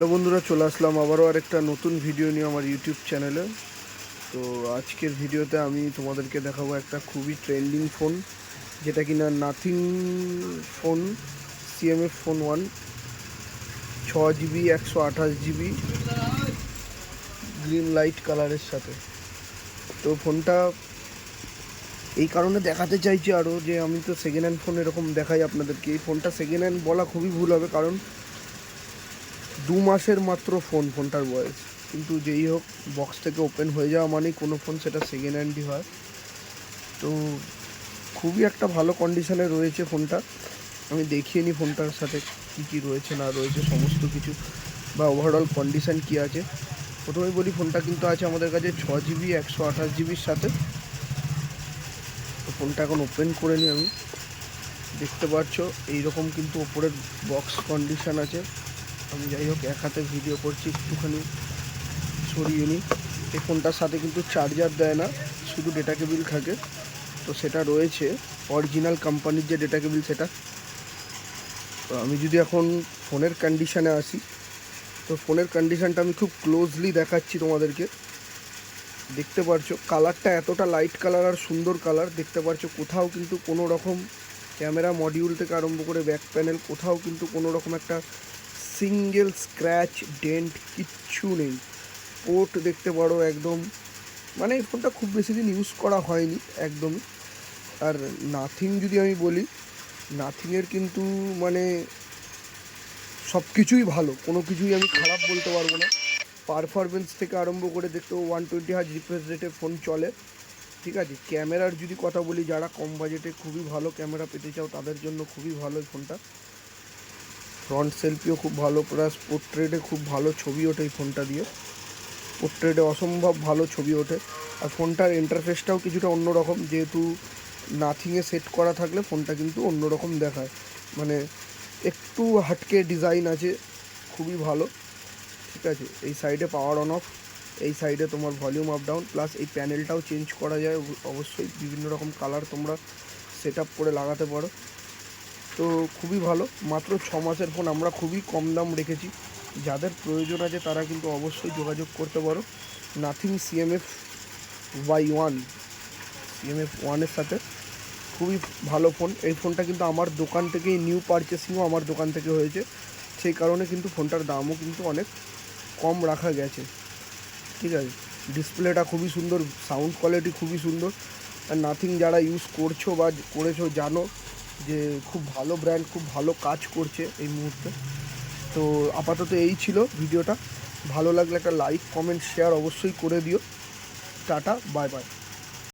Hello বন্ধুরা, চলে আসলাম আবারও আরেকটা নতুন ভিডিও নিয়ে আমার ইউটিউব চ্যানেলে তো আজকের ভিডিওতে আমি তোমাদেরকে দেখাবো একটা খুবই ট্রেন্ডিং ফোন যেটা কিনা Nothing phone CMF phone one ছ জিবি একশো আঠাশ জিবি গ্রিন লাইট কালারের সাথে। তো ফোনটা এই কারণে দেখাতে চাইছি আরও যে আমি তো সেকেন্ড হ্যান্ড ফোন এরকম দেখাই আপনাদেরকে। এই ফোনটা সেকেন্ড হ্যান্ড বলা খুবই ভুল হবে, কারণ দু মাসের মাত্র ফোন ফোনটার বয়স। কিন্তু যেই হোক বক্স থেকে ওপেন হয়ে যাওয়া মানেই কোনো ফোন সেটা সেকেন্ড হ্যান্ডই হয়। তো খুবই একটা ভালো কন্ডিশনে রয়েছে ফোনটা আমি দেখিয়ে নিই ফোনটার সাথে কী কী রয়েছে, না রয়েছে, সমস্ত কিছু। বা ওভারঅল কন্ডিশান কী আছে? প্রথমেই বলি ফোনটা কিন্তু আছে আমাদের কাছে ছ জিবি একশো আঠাশ জিবির সাথে। তো ফোনটা এখন ওপেন করে নিই আমি। দেখতে পাচ্ছ, এইরকম কিন্তু ওপরের বক্স কন্ডিশান আছে। আমি যাই হোক, এক হাতে ভিডিও করছি একটুখানি। সরিয়ে নিই এই ফোনটার সাথে কিন্তু চার্জার দেয় না, শুধু ডেটা কেবিল থাকে। তো সেটা রয়েছে। অরিজিনাল কোম্পানির যে ডেটা কেবিল সেটা। তো আমি যদি এখন ফোনের কন্ডিশানে আসি, তো ফোনের কন্ডিশানটা আমি খুব ক্লোজলি দেখাচ্ছি তোমাদেরকে। দেখতে পারছ কালারটা এতটা লাইট কালার আর সুন্দর কালার দেখতে পারছ কোথাও কিন্তু কোনো রকম ক্যামেরা মডিউল থেকে আরম্ভ করে ব্যাক প্যানেল কোথাও কিন্তু কোনো রকম একটা সিঙ্গেল স্ক্র্যাচ ডেন্ট কিচ্ছু নেই। পোর্ট দেখতে পারো একদম। মানে এই ফোনটা খুব বেশি দিন ইউজ করা হয়নি একদমই। আর নাথিং যদি আমি বলি, নাথিংয়ের কিন্তু মানে সব কিছুই ভালো। কোনো কিছুই আমি খারাপ বলতে পারব না। পারফরমেন্স থেকে আরম্ভ করে দেখতে ওয়ান টোয়েন্টি হাজ রিফ্রেশ রেটে ফোন চলে। ঠিক আছে? ক্যামেরার যদি কথা বলি, যারা কম বাজেটে খুবই ভালো ক্যামেরা পেতে চাও, তাদের জন্য খুবই ভালো এই ফোনটা। ফ্রন্ট সেলফিও খুব ভালো প্লাস পোর্ট্রেটে খুব ভালো ছবি ওঠে এই ফোনটা দিয়ে। পোর্ট্রেটে অসম্ভব ভালো ছবি ওঠে। আর ফোনটার ইন্টারফেসটাও কিছুটা অন্যরকম, যেহেতু নাথিংয়ে সেট করা থাকলে ফোনটা কিন্তু অন্যরকম দেখায়। মানে একটু হাটকে ডিজাইন আছে, খুবই ভালো। ঠিক আছে, এই সাইডে পাওয়ার অন অফ এই সাইডে তোমার ভলিউম আপ ডাউন প্লাস এই প্যানেলটাও চেঞ্জ করা যায়। অব- অবশ্যই বিভিন্ন রকম কালার তোমরা সেট করে লাগাতে পারো। তো খুবই ভালো। মাত্র ছ মাসের ফোন আমরা খুবই কম দাম রেখেছি। যাদের প্রয়োজন আছে তারা কিন্তু অবশ্যই যোগাযোগ করতে পারো। Nothing CMF Y one CMF ওয়ানের সাথে। খুবই ভালো ফোন এই ফোনটা কিন্তু আমার দোকান থেকেই নিউ পারচেসিংও আমার দোকান থেকে হয়েছে। সেই কারণে কিন্তু ফোনটার দামও কিন্তু অনেক কম রাখা গেছে। ঠিক আছে? ডিসপ্লেটা খুবই সুন্দর সাউন্ড কোয়ালিটি খুবই সুন্দর। আর নাথিং যারা ইউজ করছ বা করেছ জানো যে খুব ভালো ব্র্যান্ড খুব ভালো কাজ করছে এই মুহূর্তে। তো আপাতত এই ছিল ভিডিওটা। ভালো লাগলে একটা লাইক কমেন্ট শেয়ার অবশ্যই করে দিও। Tata bye bye